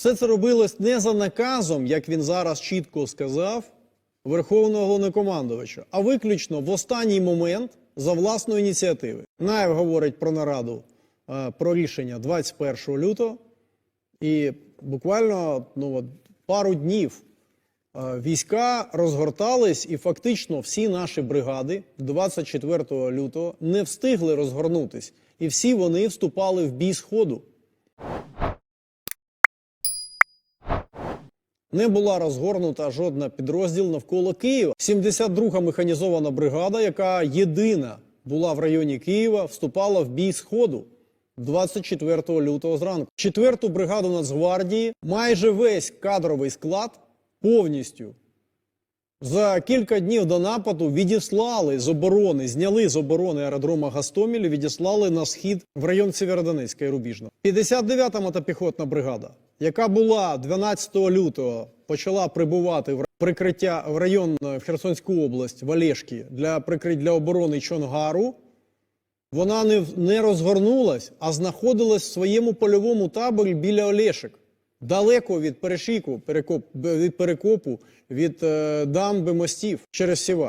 Все це робилось не за наказом, як він зараз чітко сказав, Верховного Головнокомандувача, а виключно в останній момент за власної ініціативи. Наєв говорить про нараду, е, про рішення 21 лютого, і буквально ну, пару днів е, війська розгортались, і фактично всі наші бригади 24 лютого не встигли розгорнутись, і всі вони вступали в бій сходу. Не була розгорнута жодна підрозділ навколо Києва. 72-га механізована бригада, яка єдина була в районі Києва, вступала в бій сходу 24 лютого зранку. Четверту бригаду Нацгвардії майже весь кадровий склад повністю за кілька днів до нападу відіслали з оборони, зняли з оборони аеродрома Гастоміль, відіслали на схід в район Сєвєродонецька і Рубіжного. 59-та мотопіхотна бригада, яка була 12 лютого, почала прибувати в прикриття в район е, в Херсонську область в Олешки для прикриття для оборони Чонгару. Вона не, не розгорнулась, а знаходилась в своєму польовому таборі біля Олешек. Далеко від перешіку, перекоп, від перекопу, від е, дамби мостів через Сівар.